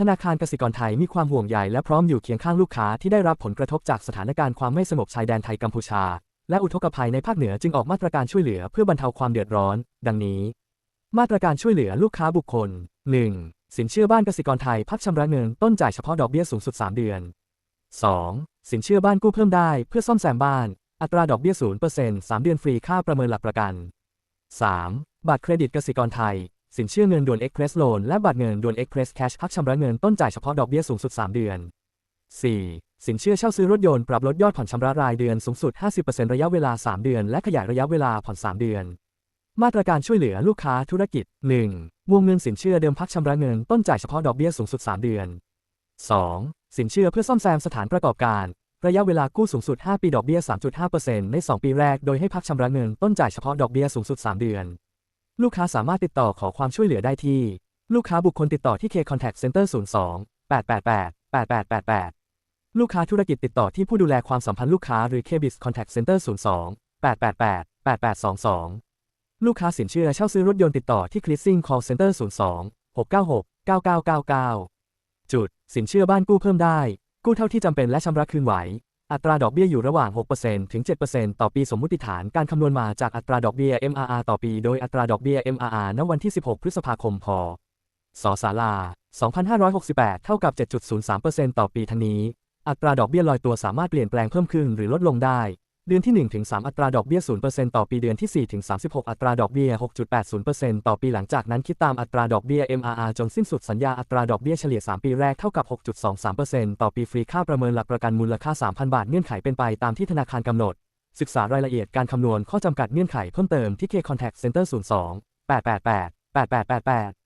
ธนาคารกสิกรไทยมีความห่วงใยและพร้อมอยู่เคียงข้างลูกค้าที่ได้รับผลกระทบจากสถานการณ์ความไม่สงบชายแดนไทยกัมพูชา และอุทกภัยในภาคเหนือจึงออกมาตรการช่วยเหลือเพื่อบรรเทาความเดือดร้อน ดังนี้ มาตรการช่วยเหลือลูกค้าบุคคล 1. สินเชื่อบ้านกสิกรไทยพักชำระเงินต้นจ่ายเฉพาะดอกเบี้ยสูงสุด 3 เดือน 2. สินเชื่อบ้านกู้เพิ่มได้เพื่อซ่อมแซมบ้าน อัตราดอกเบี้ย0% 3 เดือนฟรีค่าประเมินหลักประกัน 3. บัตรเครดิตกสิกรไทย สินเชื่อเงินด่วน Express Loan และบัตรเงินด่วน Express Cash พักชำระเงินต้นจ่ายเฉพาะดอกเบี้ยสูงสุด 3 เดือน 4. สินเชื่อเช่าซื้อรถยนต์ปรับลดยอดผ่อนชำระรายเดือนสูงสุด 50%ระยะเวลา 3 เดือน และขยายระยะเวลาผ่อน 3 เดือน มาตรการช่วยเหลือลูกค้าธุรกิจ 1. วงเงินสินเชื่อเดิมพักชำระเงินต้นจ่ายเฉพาะดอกเบี้ยสูงสุด 3 เดือน 2. สินเชื่อเพื่อซ่อมแซมสถานประกอบการ ระยะเวลากู้สูงสุด 5 ปีดอกเบี้ย 3.5%ใน 2 ปีแรก โดยให้พักชำระเงินต้นจ่ายเฉพาะดอกเบี้ยสูงสุด 3 เดือน ลูกค้าสามารถติดต่อขอความช่วยเหลือได้ที่ ลูกค้าบุคคลติดต่อที่ K Contact Center 02 888 8888 ลูกค้าธุรกิจติดต่อที่ผู้ดูแลความสัมพันธ์ลูกค้าหรือ KBIS Contact Center 02 888 8822 ลูกค้าสินเชื่อเช่าซื้อรถยนต์ติดต่อที่ Leasing Call Center 02 696 9999 จุด สินเชื่อบ้านกู้เพิ่มได้ กู้เท่าที่จำเป็นและชำระคืนไหว อัตราดอกเบี้ยอยู่ระหว่าง 6%ถึง 7%ต่อปีสมมุติฐานการคำนวณมาจากอัตราดอกเบี้ย MRR ต่อปี โดยอัตราดอกเบี้ย MRR ณ วันที่ 16 พฤษภาคม พศศาลา 2568 เท่ากับ 7.03%ต่อปีทั้งนี้ อัตราดอกเบี้ยลอยตัวสามารถเปลี่ยนแปลงเพิ่มขึ้นหรือลดลงได้ เดือนที่1ถึง3อัตราดอกเบี้ย 0%ต่อปี เดือนที่4ถึง36 อัตราดอกเบี้ย 6.80%ต่อปี หลังจากนั้นคิดตามอัตราดอกเบี้ย MRR จนสิ้นสุดสัญญาอัตราดอกเบี้ยเฉลี่ย 3 ปีแรกเท่ากับ 6.23%ต่อปี ฟรีค่าประเมินหลักประกันมูลค่า 3,000 บาท เงื่อนไขเป็นไปตามที่ธนาคารกำหนด ศึกษารายละเอียดการคำนวณข้อจำกัดเงื่อนไขเพิ่มเติมที่ K Contact Center 02 888 8888